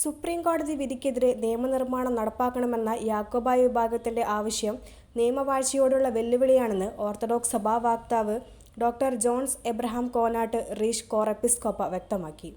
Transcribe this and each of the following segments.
Supreme കോടതി വിധിക്കെതിരെ നിയമനിർമ്മാണം നടപ്പാക്കണമെന്ന യാക്കോബായ വിഭാഗത്തിന്റെ ആവശ്യം നിയമവാഴ്ചയോടുള്ള വെല്ലുവിളിയാണെന്ന് ഓർത്തഡോക്സ് സഭാ വക്താവ് ഡോക്ടർ ജോൺസ് എബ്രഹാം കോനാട്ട് റീഷ് കോറപ്പിസ്കോപ്പ വ്യക്തമാക്കി.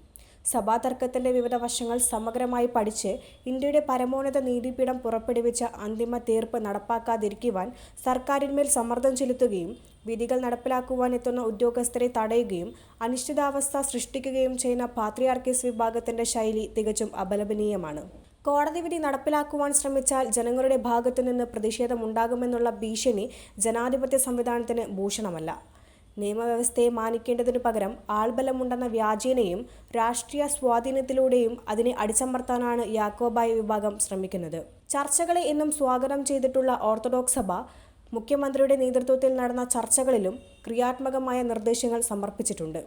സഭാതർക്കത്തിന്റെ വിവിധ വശങ്ങൾ സമഗ്രമായി പഠിച്ച് ഇന്ത്യയുടെ പരമോന്നത നീതിപീഠം പുറപ്പെടുവിച്ച അന്തിമ തീർപ്പ് നടപ്പാക്കാതിരിക്കുവാൻ സർക്കാരിന്മേൽ സമ്മർദ്ദം ചെലുത്തുകയും വിധികൾ നടപ്പിലാക്കുവാൻ എത്തുന്ന ഉദ്യോഗസ്ഥരെ തടയുകയും അനിശ്ചിതാവസ്ഥ സൃഷ്ടിക്കുകയും ചെയ്യുന്ന പാത്രിയാർക്കീസ് വിഭാഗത്തിന്റെ ശൈലി തികച്ചും അപലപനീയമാണ്. കോടതി വിധി നടപ്പിലാക്കുവാൻ ശ്രമിച്ചാൽ ജനങ്ങളുടെ ഭാഗത്തുനിന്ന് പ്രതിഷേധമുണ്ടാകുമെന്നുള്ള ഭീഷണി ജനാധിപത്യ സംവിധാനത്തിന് ഭൂഷണമല്ല. നിയമവ്യവസ്ഥയെ മാനിക്കേണ്ടതിനു പകരം ആൾബലമുണ്ടെന്ന വ്യാജേനയും രാഷ്ട്രീയ സ്വാധീനത്തിലൂടെയും അതിനെ അടിച്ചമർത്താനാണ് യാക്കോബായ വിഭാഗം ശ്രമിക്കുന്നത്. ചർച്ചകളെ എന്നും സ്വാഗതം ചെയ്തിട്ടുള്ള ഓർത്തഡോക്സ് സഭ മുഖ്യമന്ത്രിയുടെ നേതൃത്വത്തിൽ നടന്ന ചർച്ചകളിലും ക്രിയാത്മകമായ നിർദ്ദേശങ്ങൾ സമർപ്പിച്ചിട്ടുണ്ട്.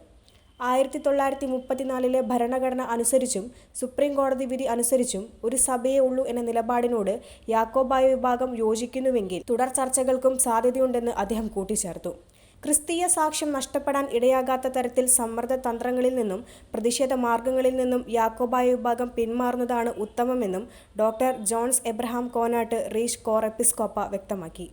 ആയിരത്തി തൊള്ളായിരത്തി മുപ്പത്തിനാലിലെ ഭരണഘടന അനുസരിച്ചും സുപ്രീം കോടതി വിധി അനുസരിച്ചും ഒരു സഭയേ ഉള്ളൂ എന്ന നിലപാടിനോട് യാക്കോബായ വിഭാഗം യോജിക്കുന്നുവെങ്കിൽ തുടർ ചർച്ചകൾക്കും സാധ്യതയുണ്ടെന്ന് അദ്ദേഹം കൂട്ടിച്ചേർത്തു. ക്രിസ്തീയ സാക്ഷ്യം നഷ്ടപ്പെടാൻ ഇടയാകാത്ത തരത്തിൽ സമ്മർദ്ദ തന്ത്രങ്ങളിൽ നിന്നും പ്രതിഷേധ മാർഗങ്ങളിൽ നിന്നും യാക്കോബായ വിഭാഗം പിന്മാറുന്നതാണ് ഉത്തമമെന്നും ഡോക്ടർ ജോൺസ് എബ്രഹാം കോനാട്ട് റീഷ് കോർ എപ്പിസ്കോപ്പ വ്യക്തമാക്കി.